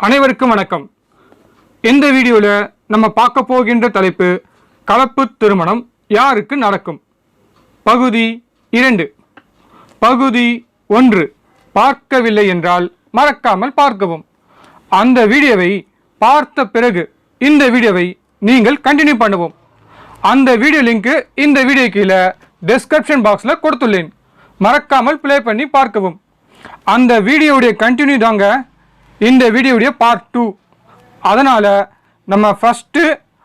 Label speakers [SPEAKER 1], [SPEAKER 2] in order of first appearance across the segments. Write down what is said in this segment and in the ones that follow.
[SPEAKER 1] அனைவருக்கும் வணக்கம். இந்த வீடியோவில் நம்ம பார்க்க போகின்ற தலைப்பு கலப்பு திருமணம் யாருக்கு நடக்கும்? பகுதி இரண்டு. பகுதி ஒன்று. பார்க்கவில்லை என்றால் மறக்காமல் பார்க்கவும். அந்த வீடியோவை பார்த்த பிறகு இந்த வீடியோவை நீங்கள் கண்டினியூ பண்ணுவோம். அந்த வீடியோ லிங்க்கு இந்த வீடியோ கீழே டிஸ்கிரிப்ஷன் பாக்ஸில் கொடுத்துள்ளேன். மறக்காமல் ப்ளே பண்ணி பார்க்கவும். அந்த வீடியோவுடைய கண்டினியூ தாங்க இந்த வீடியோவுடைய பார்ட் டூ அதனால் நம்ம ஃபஸ்ட்டு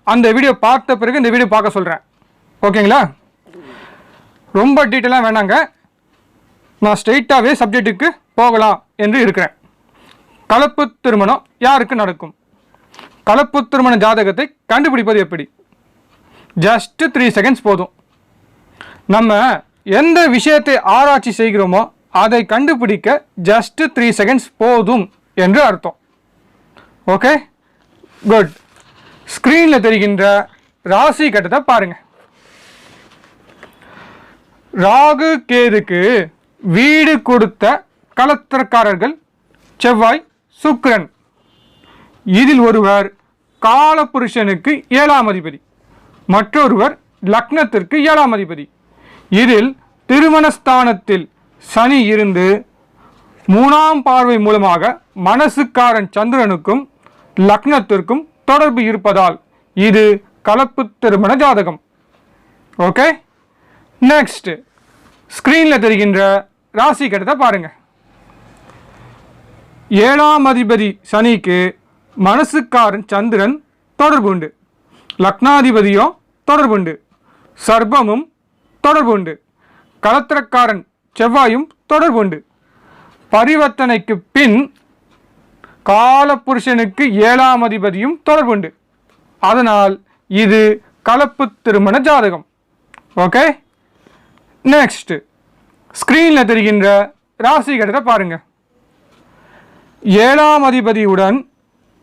[SPEAKER 1] அந்த வீடியோ பார்த்த பிறகு இந்த வீடியோ பார்க்க சொல்கிறேன் ஓகேங்களா ரொம்ப டீட்டெயிலாக வேணாங்க. நான் ஸ்ட்ரெயிட்டாகவே சப்ஜெக்ட்டுக்கு போகலாம் என்று இருக்கிறேன். கலப்பு திருமணம் யாருக்கு நடக்கும்? கலப்பு திருமண ஜாதகத்தை கண்டுபிடிப்பது எப்படி? ஜஸ்ட்டு த்ரீ செகண்ட்ஸ் போதும். நம்ம எந்த விஷயத்தை ஆராய்ச்சி செய்கிறோமோ அதை கண்டுபிடிக்க ஜஸ்ட்டு த்ரீ செகண்ட்ஸ் போதும். என்று அர்த்தம். ஓகே குட் ஸ்க்ரீனில் தெரிகின்ற ராசி கட்டத்தை பாருங்க. ராகு கேதுக்கு வீடு கொடுத்த கலத்திரக்காரர்கள் செவ்வாய் சுக்கிரன். இதில் ஒருவர் காலபுருஷனுக்கு ஏழாம் அதிபதி. மற்றொருவர் லக்னத்திற்கு ஏழாம் அதிபதி. இதில் திருமணஸ்தானத்தில் சனி இருந்து மூணாம் பார்வை மூலமாக மனசுக்காரன் சந்திரனுக்கும் லக்னத்திற்கும் தொடர்பு இருப்பதால் இது கலப்பு திருமண ஜாதகம். ஓகே நெக்ஸ்ட் ஸ்க்ரீனில் தெரிகின்ற ராசி கட்டத்தை பாருங்க. ஏழாம் அதிபதி சனிக்கு மனசுக்காரன் சந்திரன் தொடர்பு உண்டு. லக்னாதிபதியும் தொடர்பு உண்டு. சர்பமும் தொடர்பு உண்டு. களத்திரக்காரன் செவ்வாயும் தொடர்பு உண்டு. பரிவர்த்தனைக்கு பின் காலபுருஷனுக்கு ஏழாம் அதிபதியும் தொடர்புண்டு. அதனால் இது கலப்பு திருமண ஜாதகம். ஓகே? நெக்ஸ்ட் ஸ்க்ரீனில் தெரிகின்ற ராசி கடத்தை பாருங்க. ஏழாம் அதிபதியுடன்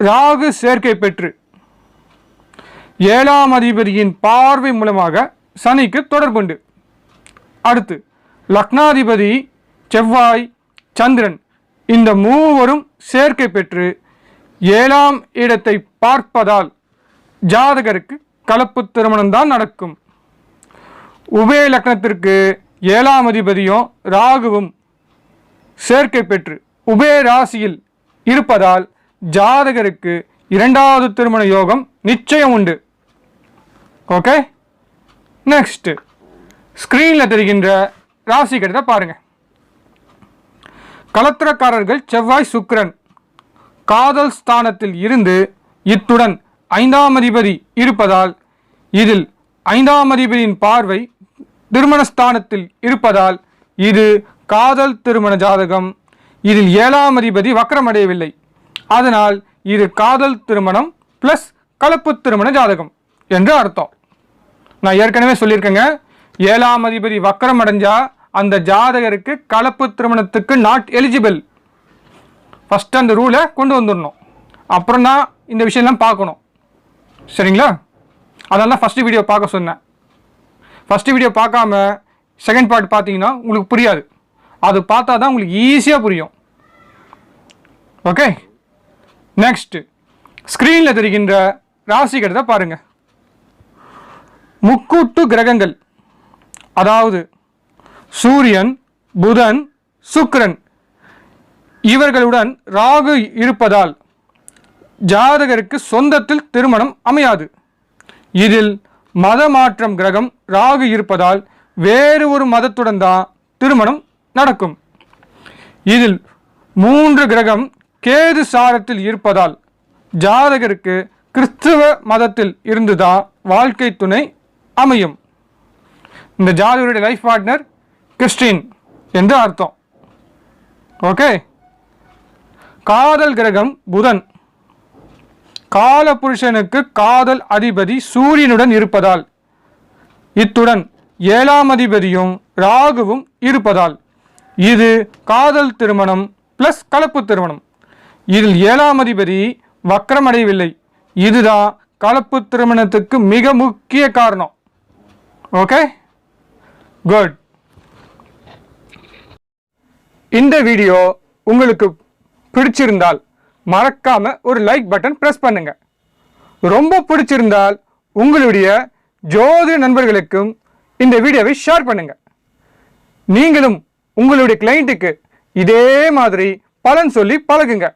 [SPEAKER 1] ராகு சேர்க்கை பெற்று ஏழாம் அதிபதியின் பார்வை மூலமாக சனிக்கு தொடர்புண்டு. அடுத்து லக்னாதிபதி செவ்வாய் சந்திரன். இந்த மூவரும் சேர்க்கை பெற்று ஏழாம் இடத்தை பார்ப்பதால் ஜாதகருக்கு கலப்பு திருமணம்தான் நடக்கும். உபய லக்னத்திற்கு ஏழாம் அதிபதியும் ராகுவும் சேர்க்கை பெற்று உபய ராசியில் இருப்பதால் ஜாதகருக்கு இரண்டாவது திருமண யோகம் நிச்சயம் உண்டு. ஓகே நெக்ஸ்ட் ஸ்க்ரீனில் தெரிகின்ற ராசி கட்டத்தை பாருங்கள் கலத்திரக்காரர்கள் செவ்வாய் சுக்கிரன் காதல் ஸ்தானத்தில் இருந்து இத்துடன் ஐந்தாம் அதிபதி இருப்பதால் இதில் ஐந்தாம் அதிபதியின் பார்வை திருமணஸ்தானத்தில் இருப்பதால் இது காதல் திருமண ஜாதகம். இதில் ஏழாம் அதிபதி வக்கரமடையவில்லை. அதனால் இது காதல் திருமணம் ப்ளஸ் கலப்பு திருமண ஜாதகம் என்று அர்த்தம். நான் ஏற்கனவே சொல்லியிருக்கேங்க. ஏழாம் அதிபதி வக்கரம் அடைஞ்சால் அந்த ஜாதகருக்கு கலப்பு திருமணத்துக்கு நாட் எலிஜிபிள் ஃபஸ்ட்டு அந்த ரூலை கொண்டு வந்துடணும். அப்புறம் தான் இந்த விஷயம்லாம் பார்க்கணும். சரிங்களா? அதெல்லாம் ஃபஸ்ட்டு வீடியோ பார்க்க சொன்னேன். ஃபஸ்ட்டு வீடியோ பார்க்காம செகண்ட் பார்ட் பார்த்தீங்கன்னா உங்களுக்கு புரியாது. அது பார்த்தா தான் உங்களுக்கு ஈஸியாக புரியும். ஓகே நெக்ஸ்ட்டு ஸ்க்ரீனில் தெரிகின்ற ராசி கடத்தை பாருங்கள் முக்கூட்டு கிரகங்கள். அதாவது சூரியன் புதன் சுக்கிரன் இவர்களுடன் ராகு இருப்பதால் ஜாதகருக்கு சொந்தத்தில் திருமணம் அமையாது. இதில் மத மாற்றம் கிரகம் ராகு இருப்பதால் வேறு ஒரு மதத்துடன் தான் திருமணம் நடக்கும். இதில் மூன்று கிரகம் கேது சாரத்தில் இருப்பதால் ஜாதகருக்கு கிறிஸ்துவ மதத்தில் இருந்துதான் வாழ்க்கை துணை அமையும். இந்த ஜாதகருடைய லைஃப் பார்ட்னர் கிறிஸ்டின் என்று அர்த்தம். ஓகே? காதல் கிரகம் புதன். காலபுருஷனுக்கு காதல் அதிபதி சூரியனுடன் இருப்பதால். இத்துடன் ஏழாம் அதிபதியும் ராகுவும் இருப்பதால். இது காதல் திருமணம் ப்ளஸ் கலப்பு திருமணம். இதில் ஏழாம் அதிபதி வக்கரமடையவில்லை. இதுதான் கலப்பு திருமணத்துக்கு மிக முக்கிய காரணம். ஓகே? குட் இந்த வீடியோ உங்களுக்கு பிடிச்சிருந்தால் மறக்காம ஒரு லைக் பட்டன் ப்ரெஸ் பண்ணுங்க. ரொம்ப பிடிச்சிருந்தால் உங்களுடைய ஜோதிட நண்பர்களுக்கும் இந்த வீடியோவை ஷேர் பண்ணுங்க. நீங்களும் உங்களுடைய கிளைண்ட்டுக்கு இதே மாதிரி பலன் சொல்லி பழகுங்க.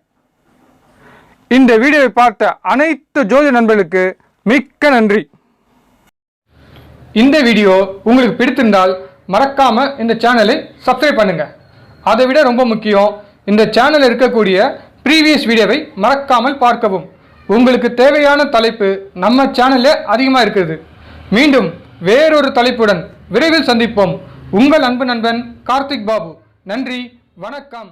[SPEAKER 1] இந்த வீடியோவை பார்த்த அனைத்து ஜோதிட நண்பர்களுக்கு மிக்க நன்றி. இந்த வீடியோ உங்களுக்கு பிடித்திருந்தால் மறக்காம இந்த சேனலை சப்ஸ்கிரைப் பண்ணுங்கள் அதை விட ரொம்ப முக்கியம் இந்த சேனலில் இருக்கக்கூடிய ப்ரீவியஸ் வீடியோவை மறக்காமல் பார்க்கவும். உங்களுக்கு தேவையான தலைப்பு நம்ம சேனல்ல அதிகமாக இருக்குது மீண்டும் வேறொரு தலைப்புடன் விரைவில் சந்திப்போம். உங்கள் அன்பு நண்பன் கார்த்திக் பாபு. நன்றி வணக்கம்.